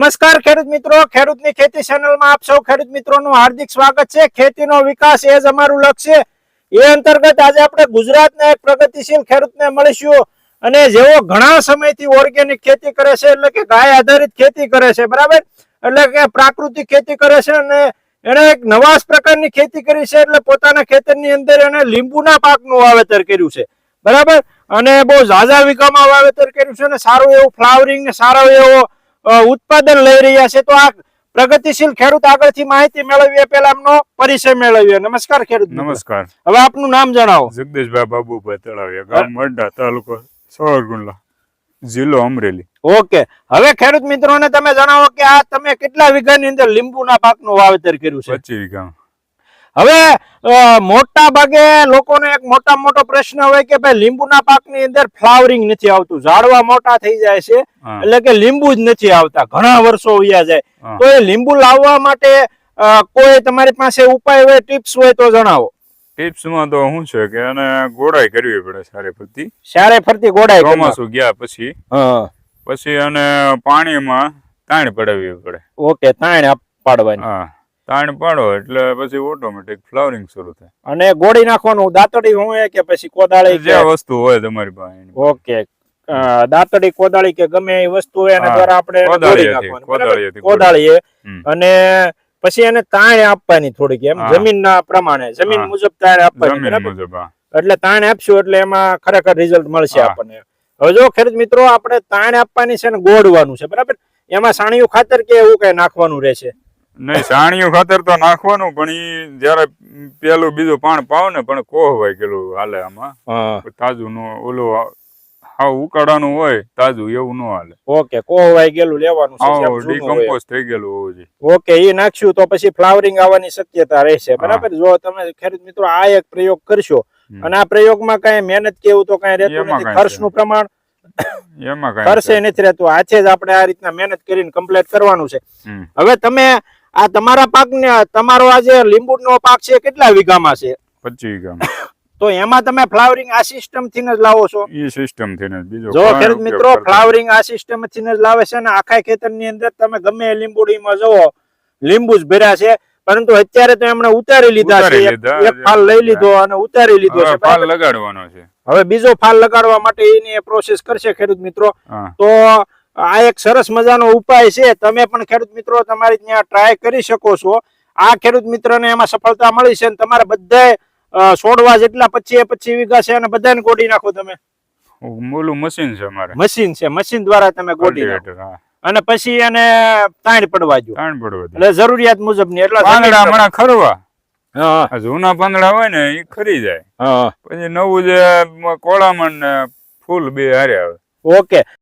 નમસ્કાર ખેડૂત મિત્રો, ખેડૂતની ખેતી ચેનલમાં આપ સૌ ખેડૂત મિત્રોનું હાર્દિક સ્વાગત છે. ખેતીનો વિકાસ એ જ અમારું લક્ષ્ય એ અંતર્ગત આજે આપણે ગુજરાતના એક પ્રગતિશીલ ખેડૂતને મળીશું અને જેઓ ઘણા સમયથી ઓર્ગેનિક ખેતી કરે છે, એટલે કે ગાય આધારિત ખેતી કરે છે, બરાબર? એટલે કે પ્રાકૃતિક ખેતી કરે છે અને એણે એક નવા પ્રકારની ખેતી કરી છે, એટલે પોતાના ખેતરની અંદર એને લીંબુના પાકનું વાવેતર કર્યું છે, બરાબર? અને બહુ ઝાઝા વીઘામાં વાવેતર કર્યું છે અને સારું એવું ફ્લાવરિંગ ને સારો એવો ઉત્પાદન લઈ રહ્યા છે તો આ પ્રગતિશીલ ખેડૂત આગળથી માહિતી મેળવીએ પેલા એમનો પરિચય મેળવીએ. નમસ્કાર ખેડૂત નમસ્કાર. હવે આપનું નામ જણાવો. જગદીશભાઈ બાબુભાઈ તળાવીયા ગામ મંડા તાલુકો સવરકુંડલા જિલ્લો અમરેલી. ઓકે. હવે ખેડૂત મિત્રોને તમે જણાવો કે આ તમે કેટલા વીઘાની અંદર લીંબુના પાકનું વાવેતર કર્યું છે? પચીસ વીઘા હવે મોટા ભાગે લોકોને એક મોટા મોટો પ્રશ્ન હોય કે ભાઈ લીંબુના પાકની અંદર ફ્લાવરિંગ નથી આવતું. ઝાડવા મોટા થઈ જાય છે. એટલે કે લીંબુ જ નથી આવતા. ઘણા વર્ષો વ્યા જાય. તો એ લીંબુ લાવવા માટે કોઈ તમારી પાસે ઉપાય હોય ટિપ્સ હોય તો જણાવો. ટિપ્સમાં તો શું છે કે એને ગોળાઈ કરવી પડે સારી ફરતી. સારે ફરતી ગોળાઈ. ચોમાસું ગયા પછી. હા. પછી અને પાણીમાં તાણ પડાવવી પડે. ઓકે તાણ પાડવાની. હા. તાણ પાડો એટલે પછી ઓટોમેટિક ફ્લાવરિંગ શરૂ થાય. અને ગોળી નાખવાનું દાંતડી હોય કે પછી કોદાળી જે વસ્તુ હોય તમારી પાસે ઓકે. દાંતડી કોદાળી કે ગમે એ વસ્તુ હોય એના દ્વારા આપણે ગોળી નાખવાની હમ. અને પછી એને તાણ આપવાની થોડીક એમ જમીનના પ્રમાણે જમીન મુજબ તાણ આપવાની મુજબ એટલે તાણ આપશું એટલે એમાં ખરેખર રિઝલ્ટ મળશે. આપણને. હવે જો ખેડૂત મિત્રો આપણે તાણ આપવાની છે ને ગોળવાનું છે બરાબર? એમાં સાણિયું ખાતર કે એવું કઈ નાખવાનું રહેશે? નહીં સાણિયું ખાતર તો નાખવાનું પણ ઈ જયારે પેલું બીજું પાણ પાવ ને પણ કોહવાય ગયેલું હાલે આમાં. તાજું નો ઓલું હાવ ઉકાળાનું હોય તાજું એવું ન હાલે. ઓકે કોહવાઈ ગયેલું લેવાનું છે હોય. ડીકમ્પોઝ થઈ ગયેલું હોવું જોઈએ. ઓકે એ નાખ્યું તો પછી ફ્લાવરિંગ આવવાની શક્યતા રહેશે. બરાબર? જો તમે ખેડૂત મિત્રો આ એક પ્રયોગ કરશો અને આ પ્રયોગમાં કઈ મહેનત કે એવું તો કઈ રહેતું નથી. ખર્ચનું પ્રમાણ એમાં કઈ ખર્ચે નથી રહેતું. આજે જ આપણે આ રીતના મહેનત કરીને કમ્પ્લીટ કરવાનું છે. હવે તમે આ તમારા પાક ને તમારો આ જે લીંબુનો પાક છે કેટલા વીઘામાં છે? પચીસ ગ્રામ તો એમાં તમે ફ્લાવરિંગ આ સિસ્ટમથી જ લાવો છો. એ સિસ્ટમથી ને બીજો જો ખેડૂત મિત્રો ફ્લાવરિંગ આ સિસ્ટમથી જ લાવે છે અને આખા ખેતરની અંદર તમે ગમે લીંબુડીમાં જુઓ લીંબુ જ ભર્યા છે. પરંતુ અત્યારે તો એમણે ઉતારી લીધા છે. એક- ફાલ લઈ લીધો અને ઉતારી લીધો છે. ફાલ લગાડવાનો છે. હવે બીજો ફાલ લગાડવા માટે એની પ્રોસેસ કરશે ખેડૂત મિત્રો. તો આ એક સરસ મજાનો ઉપાય છે. તમે પણ ખેડૂત મિત્રો તમારી ત્યાં ટ્રાય કરી શકો છો. આ ખેડૂત મિત્રને એમાં સફળતા મળી છે અને તમારે બધા છોડવા જેટલા પચીએ પચીસ વીઘા છે અને બધાને ગોડી નાખો તમે. ઓલું મશીન છે અમારે. મશીન છે. મશીન દ્વારા તમે ગોડી નાખો. અને પછી એને તાણ પડવા દો. તાણ પડવા એટલે જરૂરિયાત મુજબની એટલે પાંદડા હમણાં ખરવા. હા. જૂના પાંદડા હોય ને એ ખરી જાય. હા. પછી નવું જે કોળામણ ફૂલ બે હારે આવે. ઓકે.